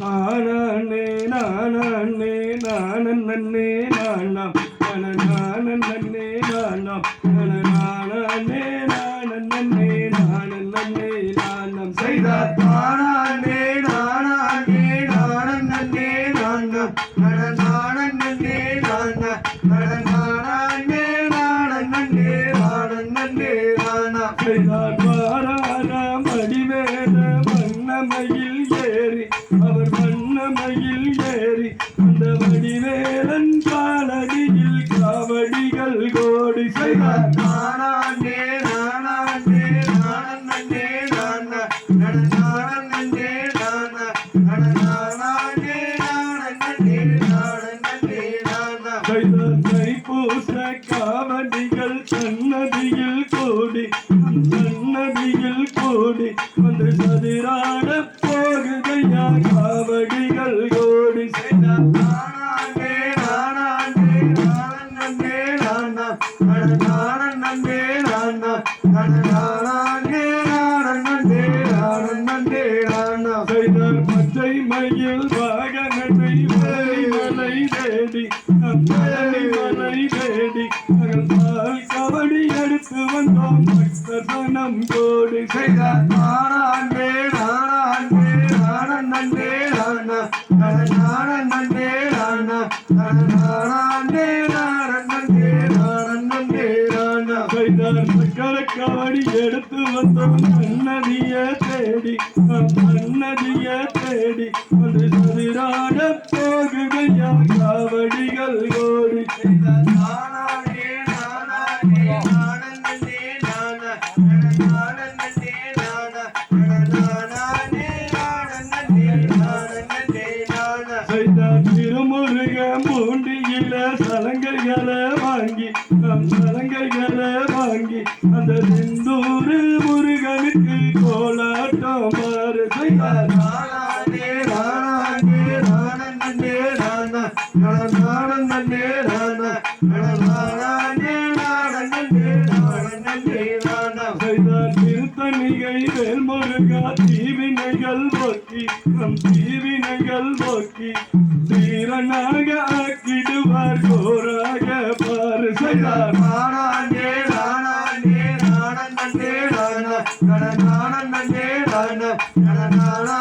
நானே நானே நானன் நன்னே நானாம். நானன் நன்னே நானாம். நானே நானன் நன்னே நானன் நன்னே நானாம். செய்தார் நானே நானே நானன் நன்னே நானாம். நானன் நன்னே நானா நானே நானன் நன்னே நானன் நன்னே நானாம் தைப்பூச காவடிகள் சன்னதியில் கூடி சன்னதியில் கூடி வந்து சதிராட போகுதையா காடி எடுத்து வந்தவன் சன்னதிய தேடி சன்னதிய தேடி. அது சதிராட போகுகையா? காவடிகள் கோடி தீவினைகள் போக்கி நம் தீவினைகள் போக்கி.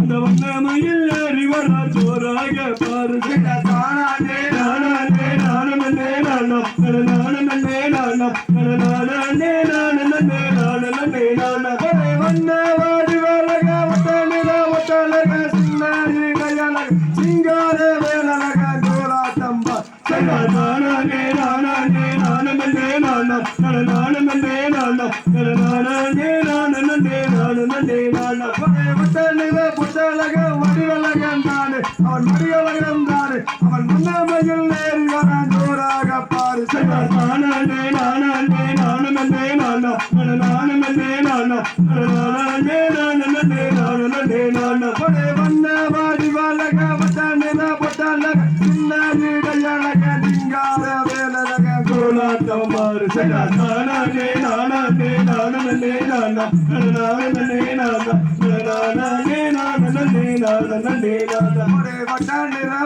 அந்த வண்ணமையில் அறிவரா ஜோராக பாரு நானும் நன்றே நானா நானே நானும் நன்றே நானும் நன்றே நானா புத்தனில புத்தலக வடிவலகன் தானே அவன் வடிவலகன் தானே அவன் முன்னமையில் நேரி வரான் தூராக பாரு செய்வான்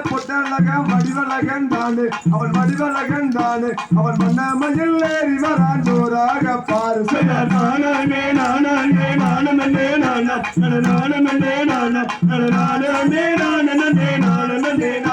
பொட்டழகன் வடிவழகன் தானு அவன் வடிவழகன் தானு அவன் மன்ன மஞ்சள் ஏறி வரான் ஜோராக பாரு நானே நானே நானே நானே நானே நானே நானே நானே நானே நானே